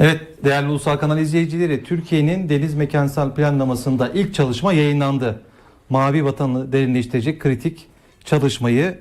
Evet değerli Ulusal Kanal izleyicileri Türkiye'nin deniz mekansal planlamasında ilk çalışma yayınlandı. Mavi Vatanı derinleştirecek kritik çalışmayı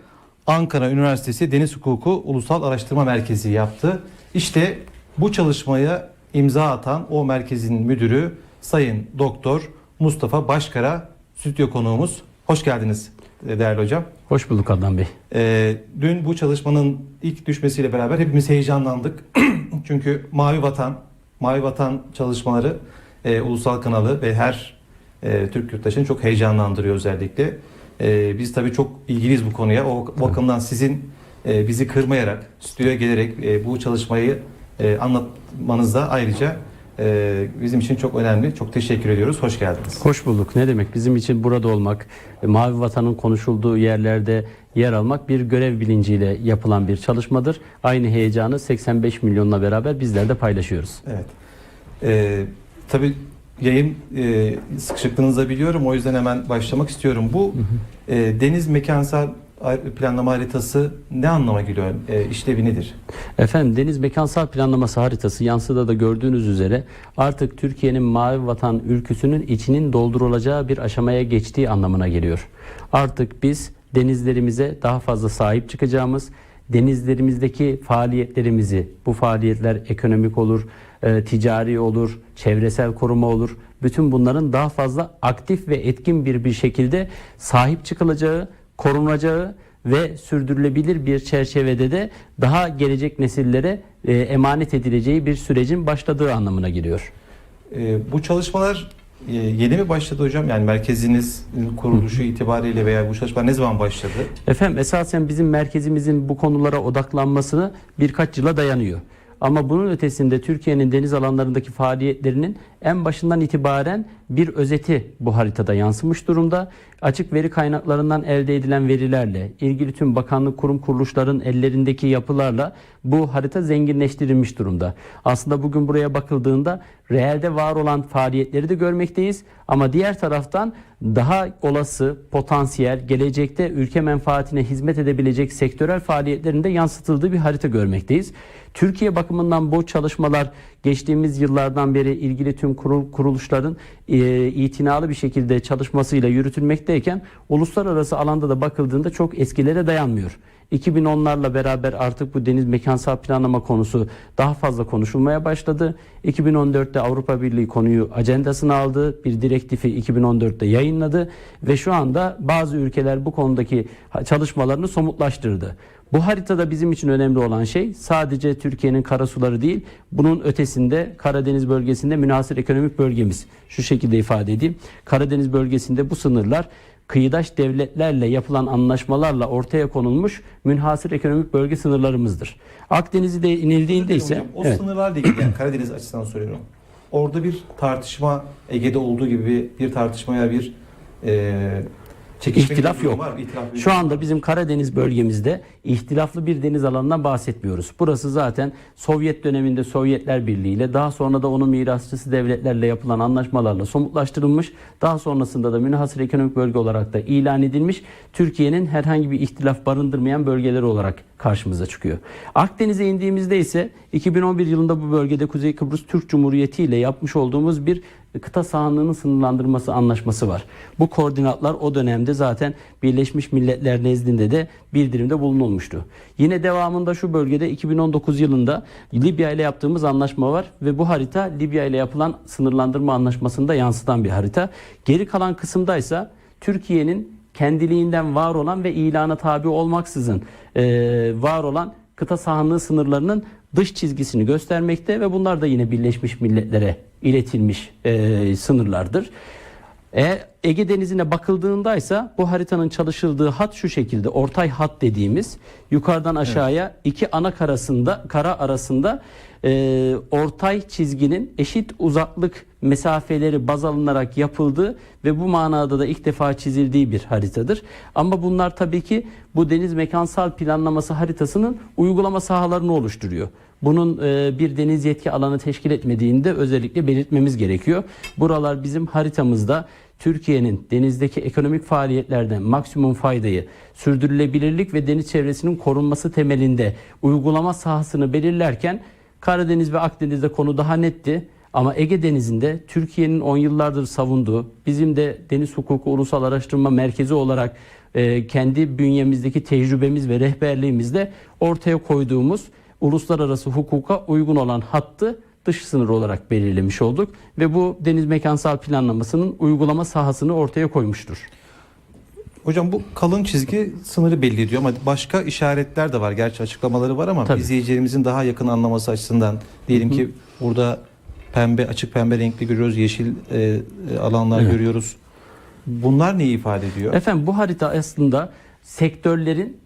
Ankara Üniversitesi Deniz Hukuku Ulusal Araştırma Merkezi yaptı. İşte bu çalışmaya imza atan o merkezin müdürü Sayın Doktor Mustafa Başkara stüdyo konuğumuz. Hoş geldiniz değerli hocam. Hoş bulduk Adnan Bey. Ee, dün bu çalışmanın ilk düşmesiyle beraber hepimiz heyecanlandık. Çünkü Mavi Vatan, Mavi Vatan çalışmaları e, ulusal kanalı ve her e, Türk yurttaşını çok heyecanlandırıyor özellikle. E, biz tabii çok ilgiliyiz bu konuya. O bakımdan sizin e, bizi kırmayarak, stüdyoya gelerek e, bu çalışmayı e, anlatmanız da ayrıca e, bizim için çok önemli. Çok teşekkür ediyoruz. Hoş geldiniz. Hoş bulduk. Ne demek? Bizim için burada olmak, e, Mavi Vatan'ın konuşulduğu yerlerde yer almak bir görev bilinciyle yapılan bir çalışmadır. Aynı heyecanı 85 milyonla beraber bizler de paylaşıyoruz. Evet. Ee, tabii yayın e, sıkışıklığınızı biliyorum. O yüzden hemen başlamak istiyorum. Bu e, deniz mekansal planlama haritası ne anlama geliyor? E, işlevi nedir? Efendim deniz mekansal planlaması haritası yansıda da gördüğünüz üzere artık Türkiye'nin mavi vatan ülküsünün içinin doldurulacağı bir aşamaya geçtiği anlamına geliyor. Artık biz denizlerimize daha fazla sahip çıkacağımız, denizlerimizdeki faaliyetlerimizi, bu faaliyetler ekonomik olur, e, ticari olur, çevresel koruma olur. Bütün bunların daha fazla aktif ve etkin bir bir şekilde sahip çıkılacağı, korunacağı ve sürdürülebilir bir çerçevede de daha gelecek nesillere e, emanet edileceği bir sürecin başladığı anlamına geliyor. E, bu çalışmalar e, yeni mi başladı hocam? Yani merkezinizin kuruluşu itibariyle veya bu çalışmalar ne zaman başladı? Efendim esasen bizim merkezimizin bu konulara odaklanmasını birkaç yıla dayanıyor. Ama bunun ötesinde Türkiye'nin deniz alanlarındaki faaliyetlerinin en başından itibaren bir özeti bu haritada yansımış durumda. Açık veri kaynaklarından elde edilen verilerle, ilgili tüm bakanlık kurum kuruluşların ellerindeki yapılarla bu harita zenginleştirilmiş durumda. Aslında bugün buraya bakıldığında reelde var olan faaliyetleri de görmekteyiz. Ama diğer taraftan daha olası, potansiyel, gelecekte ülke menfaatine hizmet edebilecek sektörel faaliyetlerin de yansıtıldığı bir harita görmekteyiz. Türkiye bakımından bu çalışmalar geçtiğimiz yıllardan beri ilgili tüm kurul, kuruluşların e, itinalı bir şekilde çalışmasıyla yürütülmekteyken uluslararası alanda da bakıldığında çok eskilere dayanmıyor. 2010'larla beraber artık bu deniz mekansal planlama konusu daha fazla konuşulmaya başladı. 2014'te Avrupa Birliği konuyu ajandasına aldı. Bir direktifi 2014'te yayınladı ve şu anda bazı ülkeler bu konudaki çalışmalarını somutlaştırdı. Bu haritada bizim için önemli olan şey sadece Türkiye'nin karasuları değil, bunun ötesinde Karadeniz bölgesinde münhasır ekonomik bölgemiz. Şu şekilde ifade edeyim. Karadeniz bölgesinde bu sınırlar kıyıdaş devletlerle yapılan anlaşmalarla ortaya konulmuş münhasır ekonomik bölge sınırlarımızdır. Akdeniz'i de inildiğinde ise Hocam, o evet. sınırlarla ilgili yani Karadeniz açısından soruyorum. Orada bir tartışma Ege'de olduğu gibi bir tartışmaya bir e, çekişme İhtilaf yok. Var? İhtilaf Şu anda bizim Karadeniz bölgemizde ihtilaflı bir deniz alanından bahsetmiyoruz. Burası zaten Sovyet döneminde Sovyetler Birliği ile daha sonra da onun mirasçısı devletlerle yapılan anlaşmalarla somutlaştırılmış. Daha sonrasında da münhasır ekonomik bölge olarak da ilan edilmiş. Türkiye'nin herhangi bir ihtilaf barındırmayan bölgeleri olarak karşımıza çıkıyor. Akdeniz'e indiğimizde ise 2011 yılında bu bölgede Kuzey Kıbrıs Türk Cumhuriyeti ile yapmış olduğumuz bir kıta sahanlığının sınırlandırması anlaşması var. Bu koordinatlar o dönemde zaten Birleşmiş Milletler nezdinde de bildirimde bulunulmuştu. Yine devamında şu bölgede 2019 yılında Libya ile yaptığımız anlaşma var ve bu harita Libya ile yapılan sınırlandırma anlaşmasında yansıtan bir harita. Geri kalan kısımdaysa Türkiye'nin kendiliğinden var olan ve ilana tabi olmaksızın eee, var olan kıta sahanlığı sınırlarının dış çizgisini göstermekte ve bunlar da yine Birleşmiş Milletler'e iletilmiş eee, sınırlardır. E, Ege Denizi'ne bakıldığında ise bu haritanın çalışıldığı hat şu şekilde ortay hat dediğimiz yukarıdan aşağıya iki ana karasında kara arasında e, ortay çizginin eşit uzaklık mesafeleri baz alınarak yapıldığı ve bu manada da ilk defa çizildiği bir haritadır. Ama bunlar tabii ki bu deniz mekansal planlaması haritasının uygulama sahalarını oluşturuyor. Bunun e, bir deniz yetki alanı teşkil etmediğini de özellikle belirtmemiz gerekiyor. Buralar bizim haritamızda Türkiye'nin denizdeki ekonomik faaliyetlerden maksimum faydayı, sürdürülebilirlik ve deniz çevresinin korunması temelinde uygulama sahasını belirlerken Karadeniz ve Akdeniz'de konu daha netti. Ama Ege Denizi'nde Türkiye'nin 10 yıllardır savunduğu, bizim de Deniz Hukuku Ulusal Araştırma Merkezi olarak e, kendi bünyemizdeki tecrübemiz ve rehberliğimizle ortaya koyduğumuz uluslararası hukuka uygun olan hattı dış sınır olarak belirlemiş olduk ve bu deniz mekansal planlamasının uygulama sahasını ortaya koymuştur. Hocam bu kalın çizgi sınırı belli ediyor ama başka işaretler de var. Gerçi açıklamaları var ama Tabii. izleyicilerimizin daha yakın anlaması açısından diyelim ki burada pembe açık pembe renkli görüyoruz, yeşil e, e, alanlar Evet. görüyoruz. Bunlar neyi ifade ediyor? Efendim bu harita aslında sektörlerin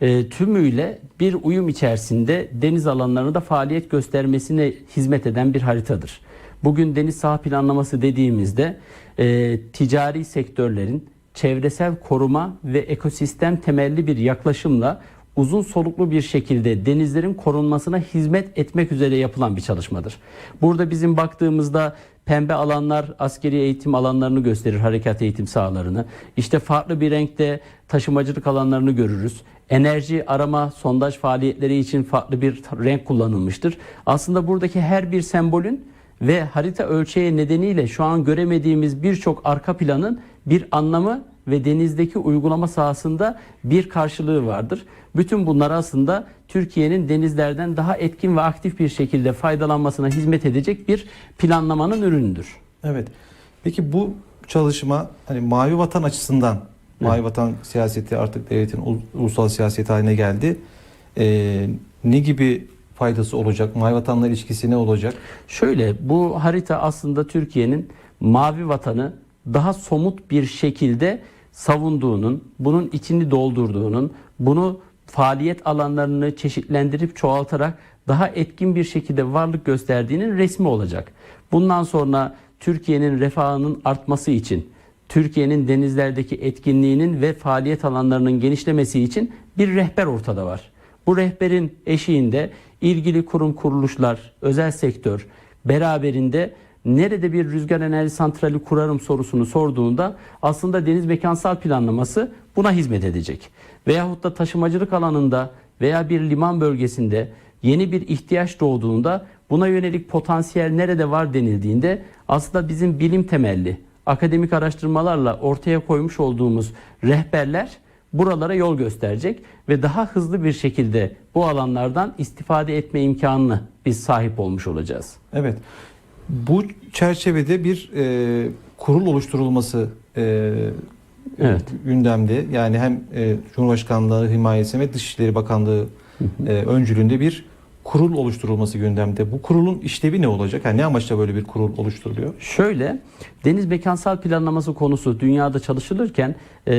e, tümüyle bir uyum içerisinde deniz alanlarında faaliyet göstermesine hizmet eden bir haritadır. Bugün deniz saha planlaması dediğimizde e, ticari sektörlerin çevresel koruma ve ekosistem temelli bir yaklaşımla uzun soluklu bir şekilde denizlerin korunmasına hizmet etmek üzere yapılan bir çalışmadır. Burada bizim baktığımızda pembe alanlar askeri eğitim alanlarını gösterir, harekat eğitim sahalarını. İşte farklı bir renkte taşımacılık alanlarını görürüz. Enerji arama, sondaj faaliyetleri için farklı bir renk kullanılmıştır. Aslında buradaki her bir sembolün ve harita ölçeği nedeniyle şu an göremediğimiz birçok arka planın bir anlamı ve denizdeki uygulama sahasında bir karşılığı vardır. Bütün bunlar aslında Türkiye'nin denizlerden daha etkin ve aktif bir şekilde faydalanmasına hizmet edecek bir planlamanın ürünüdür. Evet. Peki bu çalışma hani mavi vatan açısından mavi vatan siyaseti artık devletin ul- ulusal siyaseti haline geldi. Ee, ne gibi faydası olacak? Mavi vatanla ilişkisi ne olacak? Şöyle bu harita aslında Türkiye'nin mavi vatanı daha somut bir şekilde savunduğunun, bunun içini doldurduğunun, bunu faaliyet alanlarını çeşitlendirip çoğaltarak daha etkin bir şekilde varlık gösterdiğinin resmi olacak. Bundan sonra Türkiye'nin refahının artması için, Türkiye'nin denizlerdeki etkinliğinin ve faaliyet alanlarının genişlemesi için bir rehber ortada var. Bu rehberin eşiğinde ilgili kurum kuruluşlar, özel sektör beraberinde nerede bir rüzgar enerji santrali kurarım sorusunu sorduğunda aslında deniz mekansal planlaması buna hizmet edecek. Veyahut da taşımacılık alanında veya bir liman bölgesinde yeni bir ihtiyaç doğduğunda buna yönelik potansiyel nerede var denildiğinde aslında bizim bilim temelli akademik araştırmalarla ortaya koymuş olduğumuz rehberler buralara yol gösterecek ve daha hızlı bir şekilde bu alanlardan istifade etme imkanını biz sahip olmuş olacağız. Evet. Bu çerçevede bir e, kurul oluşturulması e, Evet. gündemde. Yani hem e, Cumhurbaşkanlığı himayesi ve Dışişleri Bakanlığı e, öncülüğünde bir kurul oluşturulması gündemde. Bu kurulun işlevi ne olacak? Yani ne amaçla böyle bir kurul oluşturuluyor? Şöyle, deniz mekansal planlaması konusu dünyada çalışılırken e,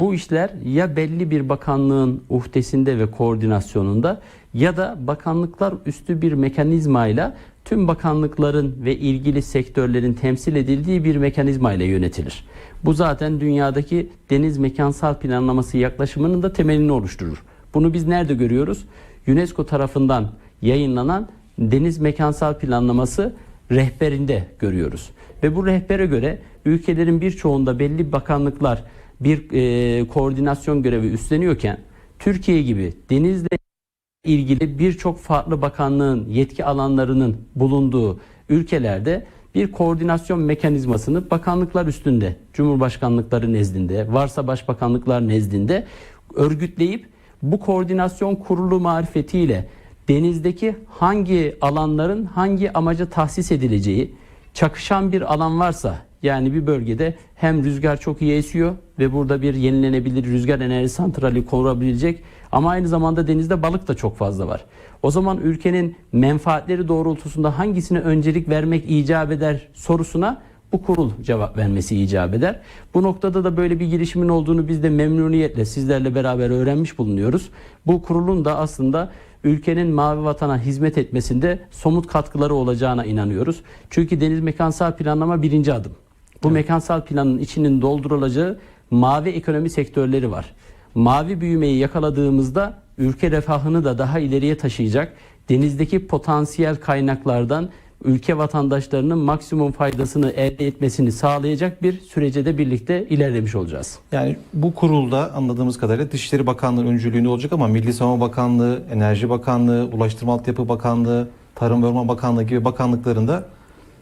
bu işler ya belli bir bakanlığın uhdesinde ve koordinasyonunda ya da bakanlıklar üstü bir mekanizmayla tüm bakanlıkların ve ilgili sektörlerin temsil edildiği bir mekanizmayla yönetilir. Bu zaten dünyadaki deniz mekansal planlaması yaklaşımının da temelini oluşturur. Bunu biz nerede görüyoruz? UNESCO tarafından yayınlanan deniz mekansal planlaması rehberinde görüyoruz. Ve bu rehbere göre ülkelerin birçoğunda belli bakanlıklar bir e, koordinasyon görevi üstleniyorken Türkiye gibi denizle ilgili birçok farklı bakanlığın yetki alanlarının bulunduğu ülkelerde bir koordinasyon mekanizmasını bakanlıklar üstünde, cumhurbaşkanlıkları nezdinde, varsa başbakanlıklar nezdinde örgütleyip bu koordinasyon kurulu marifetiyle denizdeki hangi alanların hangi amaca tahsis edileceği, çakışan bir alan varsa yani bir bölgede hem rüzgar çok iyi esiyor ve burada bir yenilenebilir rüzgar enerji santrali kurulabilecek ama aynı zamanda denizde balık da çok fazla var. O zaman ülkenin menfaatleri doğrultusunda hangisine öncelik vermek icap eder sorusuna bu kurul cevap vermesi icap eder. Bu noktada da böyle bir girişimin olduğunu biz de memnuniyetle sizlerle beraber öğrenmiş bulunuyoruz. Bu kurulun da aslında ülkenin mavi vatana hizmet etmesinde somut katkıları olacağına inanıyoruz. Çünkü deniz mekansal planlama birinci adım. Bu mekansal planın içinin doldurulacağı mavi ekonomi sektörleri var. Mavi büyümeyi yakaladığımızda ülke refahını da daha ileriye taşıyacak denizdeki potansiyel kaynaklardan ülke vatandaşlarının maksimum faydasını elde etmesini sağlayacak bir sürece de birlikte ilerlemiş olacağız. Yani bu kurulda anladığımız kadarıyla Dışişleri Bakanlığı öncülüğünde olacak ama Milli Savunma Bakanlığı, Enerji Bakanlığı, Ulaştırma Altyapı Bakanlığı, Tarım ve Orman Bakanlığı gibi bakanlıklarında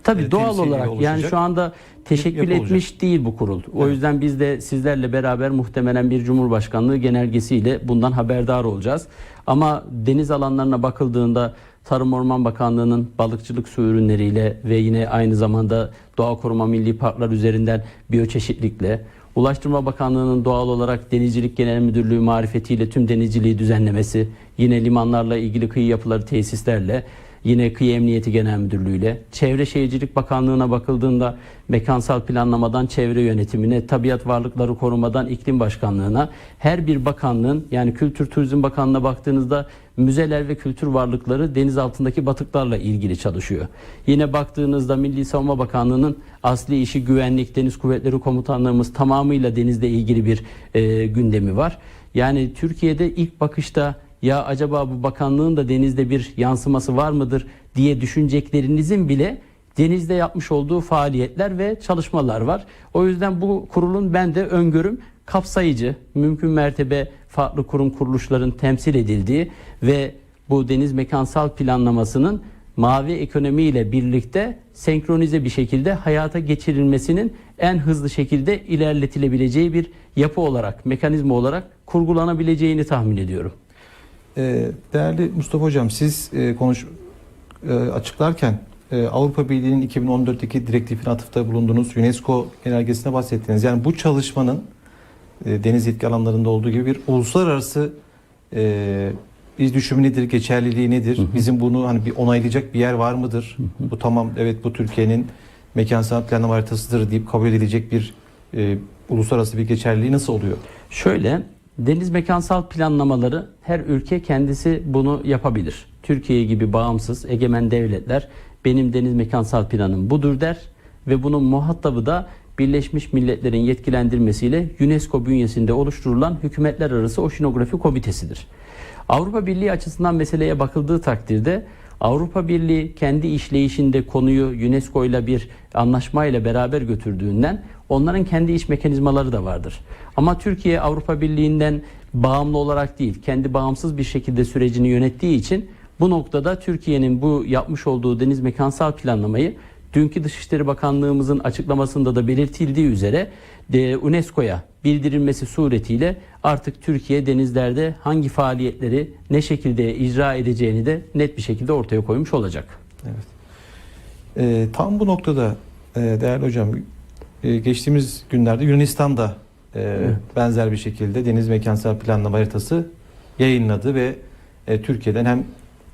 Tabii e, doğal olarak yani oluşacak. şu anda teşekkül yapı olacak. etmiş değil bu kurul. O Evet. yüzden biz de sizlerle beraber muhtemelen bir Cumhurbaşkanlığı genelgesiyle bundan haberdar olacağız. Ama deniz alanlarına bakıldığında Tarım Orman Bakanlığı'nın balıkçılık su ürünleriyle ve yine aynı zamanda Doğa Koruma Milli Parklar üzerinden biyoçeşitlikle Ulaştırma Bakanlığı'nın doğal olarak Denizcilik Genel Müdürlüğü marifetiyle tüm denizciliği düzenlemesi, yine limanlarla ilgili kıyı yapıları tesislerle Yine Kıyı Emniyeti Genel Müdürlüğü'yle, Çevre Şehircilik Bakanlığı'na bakıldığında mekansal planlamadan çevre yönetimine, tabiat varlıkları korumadan iklim başkanlığına her bir bakanlığın yani Kültür Turizm Bakanlığı'na baktığınızda müzeler ve kültür varlıkları deniz altındaki batıklarla ilgili çalışıyor. Yine baktığınızda Milli Savunma Bakanlığı'nın asli işi güvenlik, Deniz Kuvvetleri Komutanlığımız tamamıyla denizle ilgili bir e, gündemi var. Yani Türkiye'de ilk bakışta ya acaba bu bakanlığın da denizde bir yansıması var mıdır diye düşüneceklerinizin bile denizde yapmış olduğu faaliyetler ve çalışmalar var. O yüzden bu kurulun ben de öngörüm kapsayıcı, mümkün mertebe farklı kurum kuruluşların temsil edildiği ve bu deniz mekansal planlamasının mavi ekonomi ile birlikte senkronize bir şekilde hayata geçirilmesinin en hızlı şekilde ilerletilebileceği bir yapı olarak, mekanizma olarak kurgulanabileceğini tahmin ediyorum. Ee, Değerli Mustafa Hocam siz e, konuş e, açıklarken e, Avrupa Birliği'nin 2014'teki direktifine atıfta bulundunuz. UNESCO genelgesine bahsettiniz. Yani bu çalışmanın deniz yetki alanlarında olduğu gibi bir uluslararası iz düşümü nedir, geçerliliği nedir? Bizim bunu hani bir onaylayacak bir yer var mıdır? Bu tamam evet bu Türkiye'nin mekansal planlama haritasıdır deyip kabul edilecek bir e, uluslararası bir geçerliliği nasıl oluyor? Şöyle, deniz mekansal planlamaları her ülke kendisi bunu yapabilir. Türkiye gibi bağımsız egemen devletler benim deniz mekansal planım budur der ve bunun muhatabı da Birleşmiş Milletler'in yetkilendirmesiyle UNESCO bünyesinde oluşturulan Hükümetler Arası Oşinografi Komitesidir. Avrupa Birliği açısından meseleye bakıldığı takdirde Avrupa Birliği kendi işleyişinde konuyu UNESCO ile bir anlaşmayla beraber götürdüğünden onların kendi iş mekanizmaları da vardır. Ama Türkiye Avrupa Birliği'nden bağımlı olarak değil, kendi bağımsız bir şekilde sürecini yönettiği için bu noktada Türkiye'nin bu yapmış olduğu deniz mekansal planlamayı dünkü Dışişleri Bakanlığımızın açıklamasında da belirtildiği üzere UNESCO'ya bildirilmesi suretiyle artık Türkiye denizlerde hangi faaliyetleri ne şekilde icra edeceğini de net bir şekilde ortaya koymuş olacak. Evet. Ee, tam bu noktada e, değerli hocam e, geçtiğimiz günlerde Yunanistan'da e, benzer bir şekilde deniz mekansal planlama haritası yayınladı ve e, Türkiye'den hem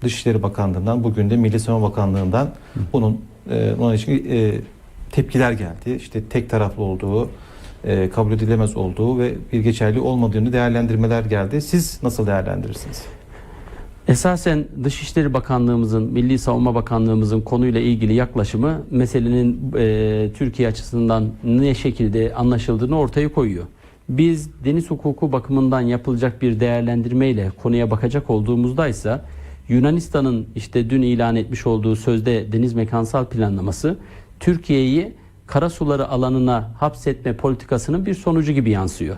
Dışişleri Bakanlığı'ndan bugün de Milli Savunma Bakanlığı'ndan bunun e, onun için e, tepkiler geldi. İşte tek taraflı olduğu, e, kabul edilemez olduğu ve bir geçerli olmadığını değerlendirmeler geldi. Siz nasıl değerlendirirsiniz? Esasen Dışişleri Bakanlığımızın, Milli Savunma Bakanlığımızın konuyla ilgili yaklaşımı meselenin e, Türkiye açısından ne şekilde anlaşıldığını ortaya koyuyor. Biz deniz hukuku bakımından yapılacak bir değerlendirmeyle konuya bakacak olduğumuzda ise Yunanistan'ın işte dün ilan etmiş olduğu sözde deniz mekansal planlaması Türkiye'yi karasuları alanına hapsetme politikasının bir sonucu gibi yansıyor.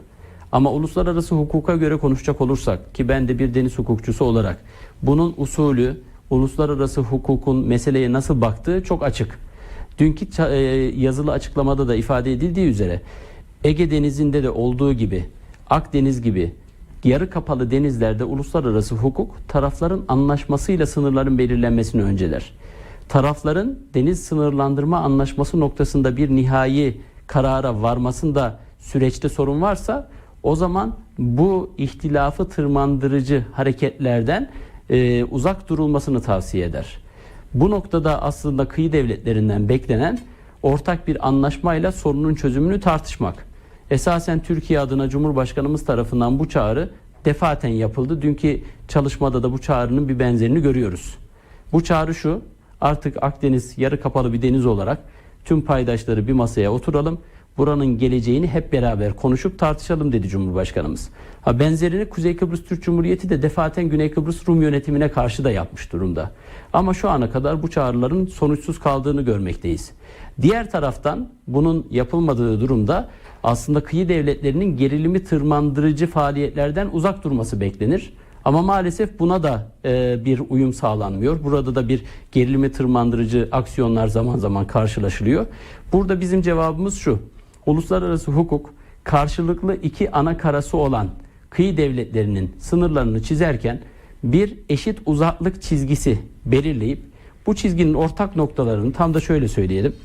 Ama uluslararası hukuka göre konuşacak olursak ki ben de bir deniz hukukçusu olarak bunun usulü uluslararası hukukun meseleye nasıl baktığı çok açık. Dünkü e, yazılı açıklamada da ifade edildiği üzere Ege Denizi'nde de olduğu gibi Akdeniz gibi yarı kapalı denizlerde uluslararası hukuk tarafların anlaşmasıyla sınırların belirlenmesini önceler. Tarafların deniz sınırlandırma anlaşması noktasında bir nihai karara varmasında süreçte sorun varsa o zaman bu ihtilafı tırmandırıcı hareketlerden e, uzak durulmasını tavsiye eder. Bu noktada aslında kıyı devletlerinden beklenen ortak bir anlaşmayla sorunun çözümünü tartışmak. Esasen Türkiye adına Cumhurbaşkanımız tarafından bu çağrı defaten yapıldı. Dünkü çalışmada da bu çağrının bir benzerini görüyoruz. Bu çağrı şu, artık Akdeniz yarı kapalı bir deniz olarak tüm paydaşları bir masaya oturalım. buranın geleceğini hep beraber konuşup tartışalım dedi Cumhurbaşkanımız. Ha benzerini Kuzey Kıbrıs Türk Cumhuriyeti de defaten Güney Kıbrıs Rum yönetimine karşı da yapmış durumda. Ama şu ana kadar bu çağrıların sonuçsuz kaldığını görmekteyiz. Diğer taraftan bunun yapılmadığı durumda aslında kıyı devletlerinin gerilimi tırmandırıcı faaliyetlerden uzak durması beklenir. Ama maalesef buna da e, bir uyum sağlanmıyor. Burada da bir gerilimi tırmandırıcı aksiyonlar zaman zaman karşılaşılıyor. Burada bizim cevabımız şu. Uluslararası hukuk karşılıklı iki ana karası olan kıyı devletlerinin sınırlarını çizerken bir eşit uzaklık çizgisi belirleyip bu çizginin ortak noktalarını tam da şöyle söyleyelim.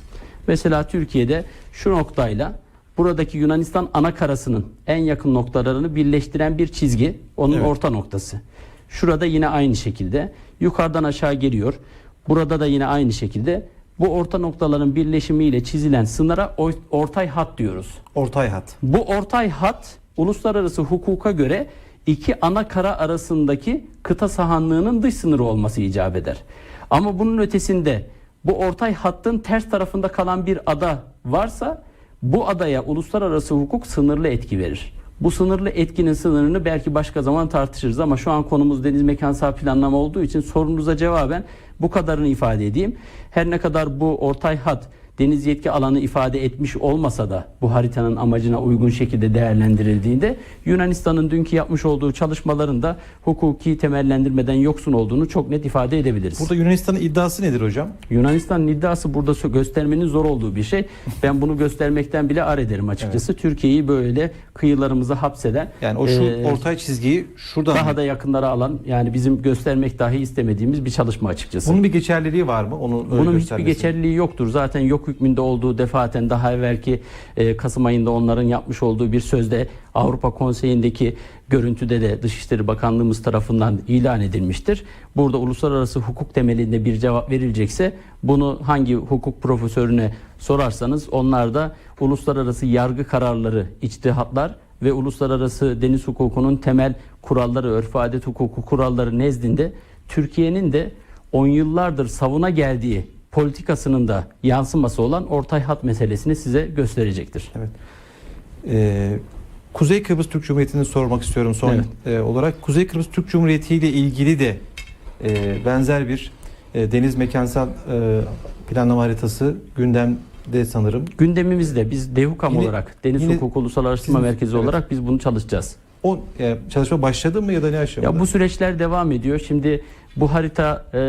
Mesela Türkiye'de şu noktayla buradaki Yunanistan ana karasının en yakın noktalarını birleştiren bir çizgi onun Evet. orta noktası. Şurada yine aynı şekilde yukarıdan aşağı geliyor. Burada da yine aynı şekilde bu orta noktaların birleşimiyle çizilen sınıra ortay hat diyoruz. Ortay hat. Bu ortay hat uluslararası hukuka göre iki ana kara arasındaki kıta sahanlığının dış sınırı olması icap eder. Ama bunun ötesinde bu ortay hattın ters tarafında kalan bir ada varsa bu adaya uluslararası hukuk sınırlı etki verir. Bu sınırlı etkinin sınırını belki başka zaman tartışırız ama şu an konumuz deniz mekansal planlama olduğu için sorunuza cevaben bu kadarını ifade edeyim. Her ne kadar bu ortay hat deniz yetki alanı ifade etmiş olmasa da bu haritanın amacına uygun şekilde değerlendirildiğinde Yunanistan'ın dünkü yapmış olduğu çalışmaların da hukuki temellendirmeden yoksun olduğunu çok net ifade edebiliriz. Burada Yunanistan'ın iddiası nedir hocam? Yunanistan'ın iddiası burada göstermenin zor olduğu bir şey. Ben bunu göstermekten bile ar ederim açıkçası. Türkiye'yi böyle kıyılarımıza hapseden Yani o şu e, ortay çizgiyi şuradan daha da yakınlara alan yani bizim göstermek dahi istemediğimiz bir çalışma açıkçası. Bunun bir geçerliliği var mı? Onun öyle Bunun hiçbir geçerliliği yoktur. Zaten yok hükmünde olduğu defaten daha evvelki e, Kasım ayında onların yapmış olduğu bir sözde Avrupa Konseyi'ndeki görüntüde de Dışişleri Bakanlığımız tarafından ilan edilmiştir. Burada uluslararası hukuk temelinde bir cevap verilecekse bunu hangi hukuk profesörüne sorarsanız onlar da uluslararası yargı kararları, içtihatlar ve uluslararası deniz hukukunun temel kuralları, örf adet hukuku kuralları nezdinde Türkiye'nin de on yıllardır savuna geldiği politikasının da yansıması olan ortay hat meselesini size gösterecektir. Evet. Ee, Kuzey Kıbrıs Türk Cumhuriyeti'ni sormak istiyorum son Evet. e, olarak. Kuzey Kıbrıs Türk Cumhuriyeti ile ilgili de e, benzer bir e, deniz mekansal e, planlama haritası gündemde sanırım. Gündemimizde biz DEHUKAM Yine- olarak Deniz yine Hukuku Ulusal Araştırma sizin- Merkezi evet. olarak biz bunu çalışacağız. O e, çalışma başladı mı ya da ne aşamada? Ya bu süreçler devam ediyor. Şimdi bu harita e,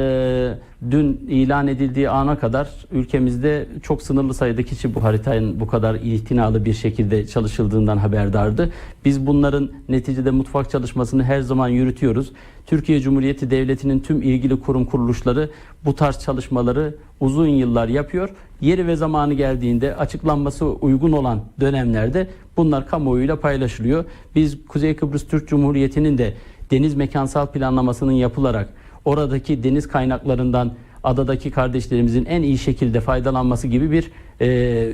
dün ilan edildiği ana kadar ülkemizde çok sınırlı sayıda kişi bu haritanın bu kadar itinalı bir şekilde çalışıldığından haberdardı. Biz bunların neticede mutfak çalışmasını her zaman yürütüyoruz. Türkiye Cumhuriyeti Devleti'nin tüm ilgili kurum kuruluşları bu tarz çalışmaları uzun yıllar yapıyor. Yeri ve zamanı geldiğinde açıklanması uygun olan dönemlerde bunlar kamuoyuyla paylaşılıyor. Biz Kuzey Kıbrıs Türk Cumhuriyeti'nin de deniz mekansal planlamasının yapılarak oradaki deniz kaynaklarından adadaki kardeşlerimizin en iyi şekilde faydalanması gibi bir e,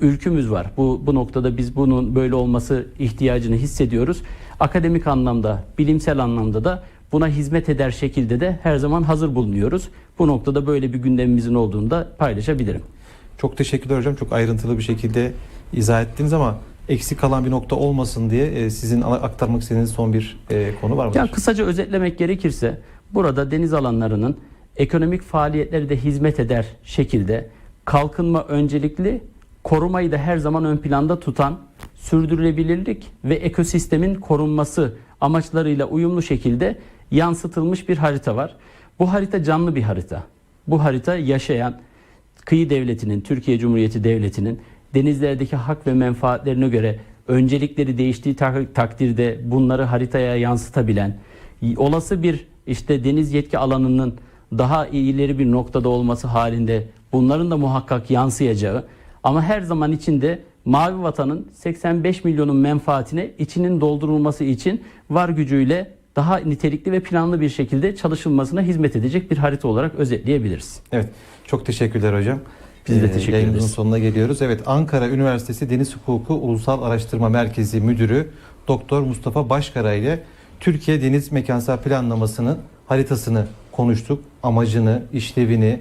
ülkümüz var. Bu, bu noktada biz bunun böyle olması ihtiyacını hissediyoruz. Akademik anlamda, bilimsel anlamda da buna hizmet eder şekilde de her zaman hazır bulunuyoruz. Bu noktada böyle bir gündemimizin olduğunu da paylaşabilirim. Çok teşekkürler hocam. Çok ayrıntılı bir şekilde izah ettiniz ama eksik kalan bir nokta olmasın diye e, sizin aktarmak istediğiniz son bir e, konu var mı? Ya kısaca özetlemek gerekirse burada deniz alanlarının ekonomik faaliyetleri de hizmet eder şekilde kalkınma öncelikli, korumayı da her zaman ön planda tutan sürdürülebilirlik ve ekosistemin korunması amaçlarıyla uyumlu şekilde yansıtılmış bir harita var. Bu harita canlı bir harita. Bu harita yaşayan kıyı devletinin, Türkiye Cumhuriyeti Devleti'nin denizlerdeki hak ve menfaatlerine göre öncelikleri değiştiği tak- takdirde bunları haritaya yansıtabilen, olası bir işte deniz yetki alanının daha ileri bir noktada olması halinde bunların da muhakkak yansıyacağı ama her zaman içinde Mavi Vatan'ın 85 milyonun menfaatine içinin doldurulması için var gücüyle daha nitelikli ve planlı bir şekilde çalışılmasına hizmet edecek bir harita olarak özetleyebiliriz. Evet. Çok teşekkürler hocam. Biz de Ee, teşekkür yayınımızın ederiz. sonuna geliyoruz. Evet Ankara Üniversitesi Deniz Hukuku Ulusal Araştırma Merkezi Müdürü Doktor Mustafa Başkara ile Türkiye Deniz Mekansal Planlaması'nın haritasını konuştuk. Amacını, işlevini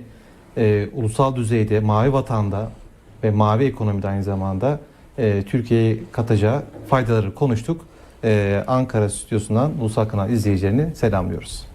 e, ulusal düzeyde, mavi vatanda ve mavi ekonomide aynı zamanda e, Türkiye'ye katacağı faydaları konuştuk. E, Ankara stüdyosundan Ulusal Kanal izleyicilerini selamlıyoruz.